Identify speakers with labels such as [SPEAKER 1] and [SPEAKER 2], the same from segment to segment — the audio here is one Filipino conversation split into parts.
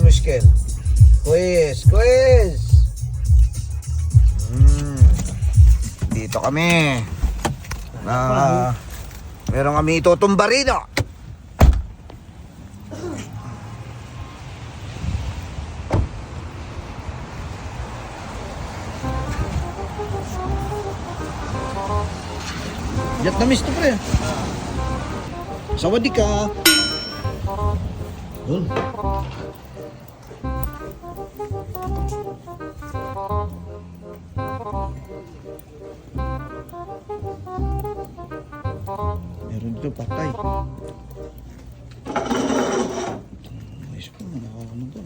[SPEAKER 1] mo, Skel? Quiz, quiz! Hmm. Dito kami. Ah, meron kami itutumba rito. Vietnamese to pre. Sawadee ka. Doon. Meron dito patay. Ayos po, nakakano to.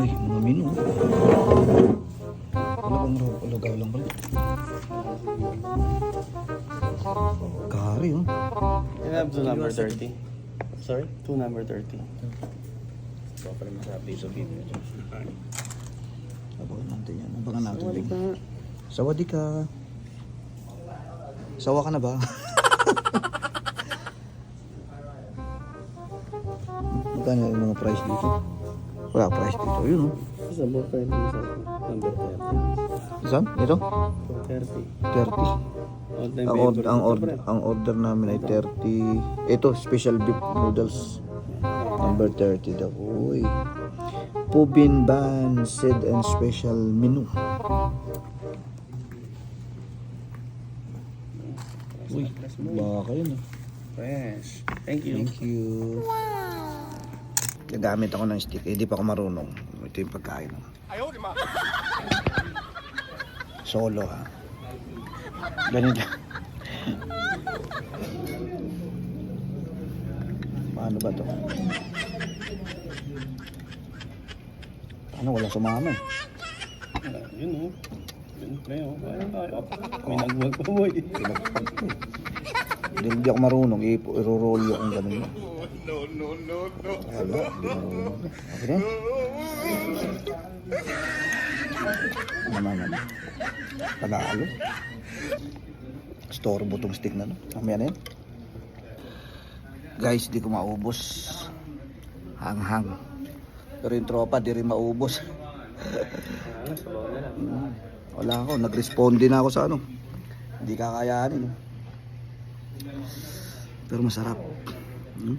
[SPEAKER 1] Uy, mga mino. Wala bang raw, lugaw lang pala. Kari, oh.
[SPEAKER 2] I have to number 30. Sorry? Two number 30.
[SPEAKER 1] Abangan natin yan. Abangan natin din. Sawadee ka. Sawa ka na ba? Magkano yung mga price dito? Wala price dito. Yun oh.
[SPEAKER 2] Isa mo pa yung isa. Number 30.
[SPEAKER 1] Saan? Ito?
[SPEAKER 2] 30.
[SPEAKER 1] 30.
[SPEAKER 2] Odd time
[SPEAKER 1] Ang, or- ang order namin ay 30. Ito, special beef noodles. Number 30 daw. Uy. Pubin Ban Said and Special Menu. Uy, baka yun ah.
[SPEAKER 2] Fresh. Thank you.
[SPEAKER 1] Thank you. Gagamit ako ng stick. Eh, Hindi pa ako marunong. Ito yung pagkain. Solo ha. Ganito. Paano ba to? Paano wala sumama eh?
[SPEAKER 2] Yun oh. Yun pre oh. Kaya tayo. May nagwag pa boy.
[SPEAKER 1] Eh. Hindi, hindi ako marunong. I-roll yung ganun mo. No, no, no, no. Wala, hindi marunong. Okay na? Ano naman naman? Panalo. Storbo tong stick na no. Mamaya na yan. Guys, di ko maubos. Hang-hang. Pero yung tropa, di rin maubos. Hmm, Wala ako, nag-responde na ako sa ano. Hindi kakayanin. Pero masarap. Hmm?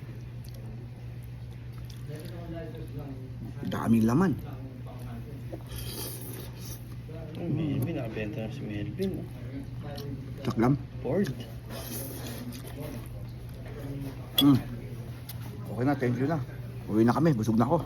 [SPEAKER 1] Daming laman.
[SPEAKER 2] Ang Melvin. Nakabenta na si Melvin.
[SPEAKER 1] Taklam.
[SPEAKER 2] Ford.
[SPEAKER 1] Hmm. Okay na, thank you na. Uwi na kami, busog na ako.